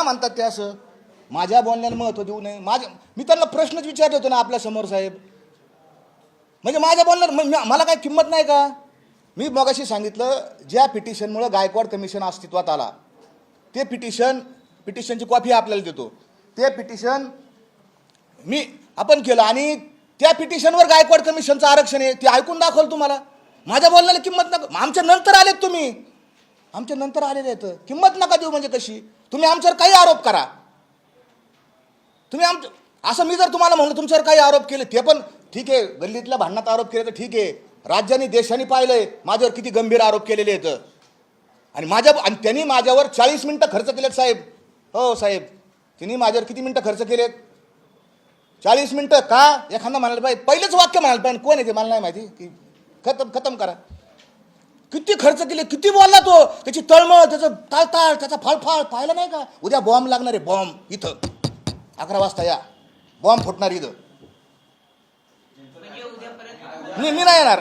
का म्हणतात ते असं? माझ्या बोलण्याला महत्त्व देऊ नये. माझ्या मी त्यांना प्रश्नच विचारले होते ना आपल्यासमोर साहेब. म्हणजे माझ्या बोलण्यात मला काय किंमत नाही का? मी मगाशी सांगितलं ज्या पिटिशनमुळं गायकवाड कमिशन अस्तित्वात आला ते पिटिशन पिटिशनची कॉपी आपल्याला देतो. ते पिटिशन मी आपण केलं आणि त्या पिटिशनवर गायकवाड कमिशनचं आरक्षण आहे ते ऐकून दाखवलं तुम्हाला. माझ्या बोलण्याला किंमत नका आमच्या नंतर आलेत तुम्ही. आमच्या नंतर आलेले आहेत. किंमत नका देऊ म्हणजे कशी? तुम्ही आमच्यावर काही आरोप करा. तुम्ही आमचं असं मी जर तुम्हाला म्हणलं तुमच्यावर काही आरोप केले ते पण ठीक आहे. गल्लीतल्या भांडणात आरोप केले तर ठीक आहे. राज्याने देशाने पाहिलंय. माझ्यावर किती गंभीर आरोप केलेले आहेत. आणि माझ्या आणि त्यांनी माझ्यावर चाळीस मिनटं खर्च केलेत साहेब. हो साहेब. त्यांनी माझ्यावर किती मिनटं खर्च केलेत? चाळीस मिनटं का? एखादा म्हणायला पाहिजे. पहिलेच वाक्य म्हणायला पाहिजे. कोण आहे ते? मला नाही माहिती. की खतम खतम करा. किती खर्च केले किती बोलला तो? त्याची तळमळ त्याचं ताळताळ त्याचा फळफाळ पाहिलं नाही का? उद्या बॉम्ब लागणार आहे बॉम्ब इथं. अकरा वाजता या. बॉम्ब फुटणार इथं. म्हणजे उद्यापर्यंत मी मी नाही येणार.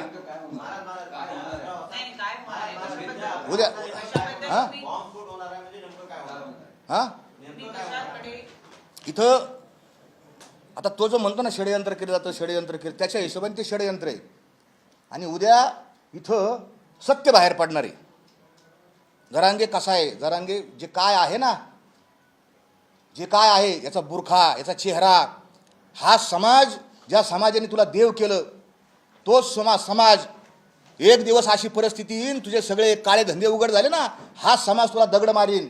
उद्या. हा? तुम्ही- हां? इथं आता तो जो म्हणतो ना षडयंत्र केलं जातं षडयंत्र केलं त्याच्या हिशोबाने ते षडयंत्र आहे. आणि उद्या इथं सत्य बाहेर पडणारी. जरांगे कसा आहे? जरांगे जे काय आहे ना जे काय आहे याचा बुरखा याचा चेहरा हा समाज ज्या समाजाने तुला देव केलं तोच समाज समाज एक दिवस अशी परिस्थिती येईन तुझे सगळे काळे धंदे उघड झाले ना हा समाज तुला दगड मारीन.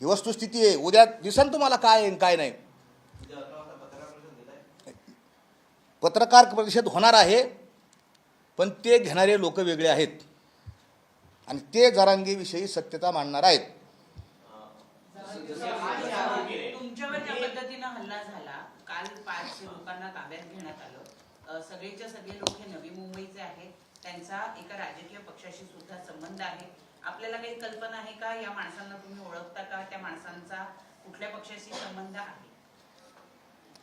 ही वस्तुस्थिती आहे. उद्या दिसन तुम्हाला काय आहे काय नाही. पत्रकार परिषद होणार आहे. पण ते घेणारे लोक वेगळे आहेत. आणि ते जरांगीविषयी सत्यता मांडणार आहेत. तुमच्यावर ज्या पद्धतीनं हल्ला झाला काल पाच लोकांना ताब्यात घेण्यात आलं. सगळेच्या सगळे लोक हे नवी मुंबईचे आहेत. त्यांचा एका राजकीय पक्षाशी सुद्धा संबंध आहे. आपल्याला काही कल्पना आहे का? या माणसांना तुम्ही ओळखता का? त्या माणसांचा कुठल्या पक्षाशी संबंध आहे?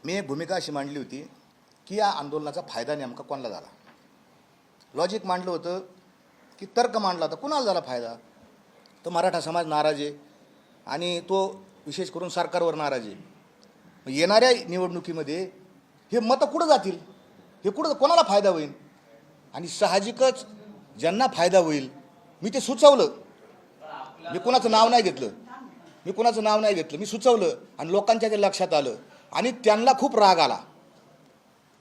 मी भूमिका अशी मांडली होती की या आंदोलनाचा फायदा नेमका कोणाला झाला? लॉजिक मांडलं होतं की तर्क मांडला होता. कुणाला झाला फायदा? तर मराठा समाज नाराज आहे आणि तो विशेष करून सरकारवर नाराज आहे. येणाऱ्या निवडणुकीमध्ये हे मतं कुठं जातील? हे कुठं कोणाला फायदा होईल? आणि साहजिकच ज्यांना फायदा होईल मी ते सुचवलं. मी कुणाचं नाव नाही घेतलं. मी कुणाचं नाव नाही घेतलं. मी सुचवलं आणि लोकांच्या ते लक्षात आलं. आणि त्यांना खूप राग आला.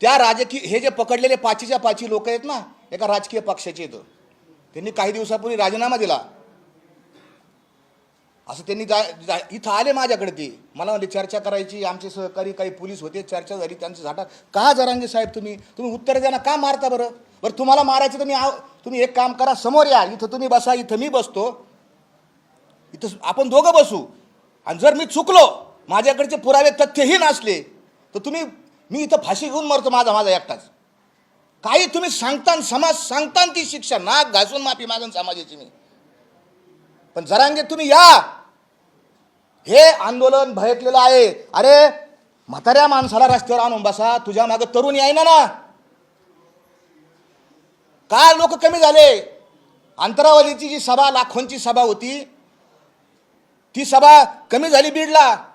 त्या राजकीय हे जे पकडलेले पाचीच्या पाची लोक आहेत ना एका राजकीय पक्षाचे येतं त्यांनी काही दिवसापूर्वी राजीनामा दिला. असं त्यांनी जा जा इथं आले माझ्याकडे ते. मला म्हणले चर्चा करायची आमचे सहकारी काही पोलीस होते चर्चा झाली त्यांचं झाटा. का जरांगे साहेब तुम्ही? तुम्ही उत्तर द्या ना का मारता बरं? बरं तुम्हाला मारायचं तुम्ही आव तुम्ही एक काम करा समोर या. इथं तुम्ही बसा इथं मी बसतो. इथं आपण दोघं बसू. आणि जर मी चुकलो माझ्याकडचे पुरावे तथ्यही नसले तर तुम्ही मी इथं फाशी घेऊन मरतो माझा माझा एकटाच. काही तुम्ही सांगतान समाज सांगतान ती शिक्षा नाक घासून माफी मागून समाजाची मी. पण जरांगे तुम्ही या. हे आंदोलन भयकलेलं आहे. अरे म्हाताऱ्या माणसाला रस्त्यावर आणून बसा तुझ्या मागं तरुण यायना ना. का लोक कमी झाले? अंतरावलीची जी सभा लाखोंची सभा होती ती सभा कमी झाली बीडला.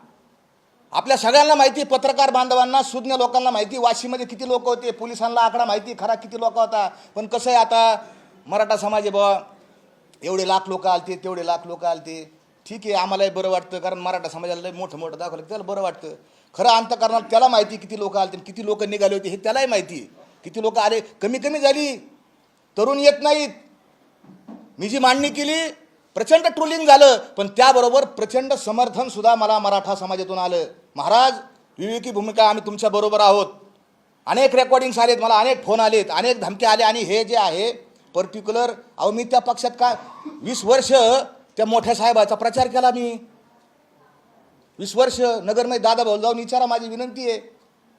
आपल्या सगळ्यांना माहिती पत्रकार बांधवांना सुज्ञ लोकांना माहिती वाशीमध्ये किती लोक होते पोलिसांना आकडा माहिती खरा किती लोक होता. पण कसं आहे आता मराठा समाज आहे बुवा. एवढे लाख लोक आलते तेवढे लाख लोक आलते. ठीक आहे आम्हालाही बरं वाटतं कारण मराठा समाजाला मोठं मोठं दाखवलं त्याला बरं वाटतं. खरं अंतकरणात त्याला माहिती किती लोक आलते किती लोक निघाले होते हे त्यालाही माहिती किती लोक आले कमी कमी झाली. तरुण येत नाहीत. मी जी मांडणी केली प्रचंड ट्रोलिंग झालं पण त्याबरोबर प्रचंड समर्थन सुद्धा मला मराठा समाजातून आलं. महाराज विवेकी भूमिका आम्ही तुमच्याबरोबर आहोत. अनेक रेकॉर्डिंग्स आलेत मला अनेक फोन आलेत अनेक धमके आले आणि हे जे आहे पर्टिक्युलर अहो मी त्या पक्षात का वीस वर्ष त्या मोठ्या साहेबाचा प्रचार केला मी. वीस वर्ष नगरमध्ये दादा भाऊ जाऊन विचारा माझी विनंती आहे.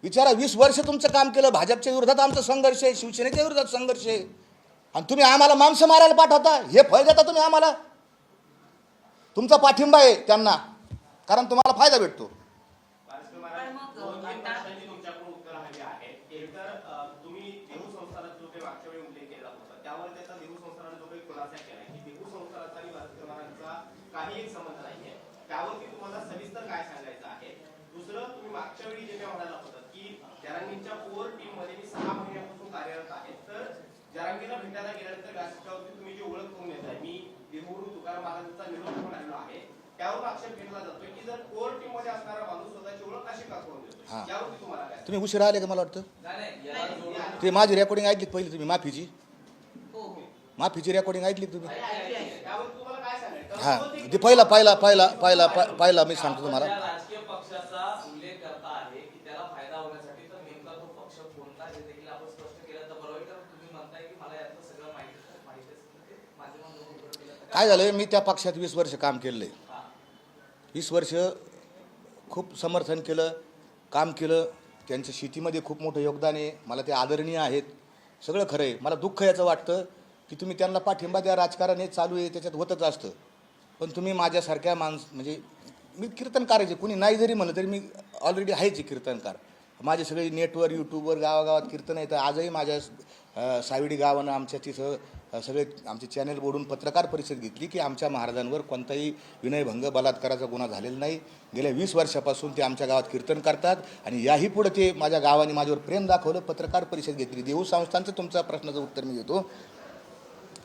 विचारा वीस वर्ष तुमचं काम केलं भाजपच्या विरोधात आमचा संघर्ष आहे शिवसेनेच्या विरोधात संघर्ष आहे. आणि तुम्ही आम्हाला माणसं मारायला पाठवता हे फळ देता तुम्ही आम्हाला. तुमचा पाठिंबा आहे त्यांना कारण तुम्हाला फायदा भेटतो. व्यासपीठावरती तुम्ही जी ओळख करून मी तुकाराम महाराजांचा निरोप आलेलो आहे त्यावर आक्षेप घेतला जातोय की जर कोर टीममध्ये असणारा माणूस स्वतःची ओळख अशी का करून यावरती तुम्हाला. काय तुम्ही उशिरा आले का मला वाटतं ते माझी रेकॉर्डिंग ऐकली पहिली तुम्ही माफीची माफीची रेकॉर्डिंग ऐकली तुम्ही हा हां ते पहिला पहिला पहिला पहिला पहिला मी सांगतो तुम्हाला काय झालं मी त्या पक्षात वीस वर्ष काम केलेलं आहे वीस वर्ष खूप समर्थन केलं काम केलं. त्यांचं शेतीमध्ये खूप मोठं योगदान आहे. मला ते आदरणीय आहेत. सगळं खरं आहे. मला दुःख याचं वाटतं की तुम्ही त्यांना पाठिंबा द्या. राजकारण हे चालू आहे त्याच्यात होतच असतं. पण तुम्ही माझ्यासारख्या माणस म्हणजे मी कीर्तनकार आहे. कुणी नाही जरी म्हणलं तरी मी ऑलरेडी आहेच कीर्तनकार. माझे सगळे नेटवर यूट्यूबवर गावागावात कीर्तन येतं. आजही माझ्या साविडी सावडी गावानं आमच्या तिथं सगळे आमचे चॅनेल बोडून पत्रकार परिषद घेतली की आमच्या महाराजांवर कोणताही विनयभंग बलात्काराचा गुन्हा झालेला नाही. गेल्या वीस वर्षापासून ते आमच्या गावात कीर्तन करतात आणि याही पुढे ते माझ्या गावाने माझ्यावर प्रेम दाखवलं पत्रकार परिषद घेतली. देऊ संस्थांचं तुमचा प्रश्नाचं उत्तर मी देतो.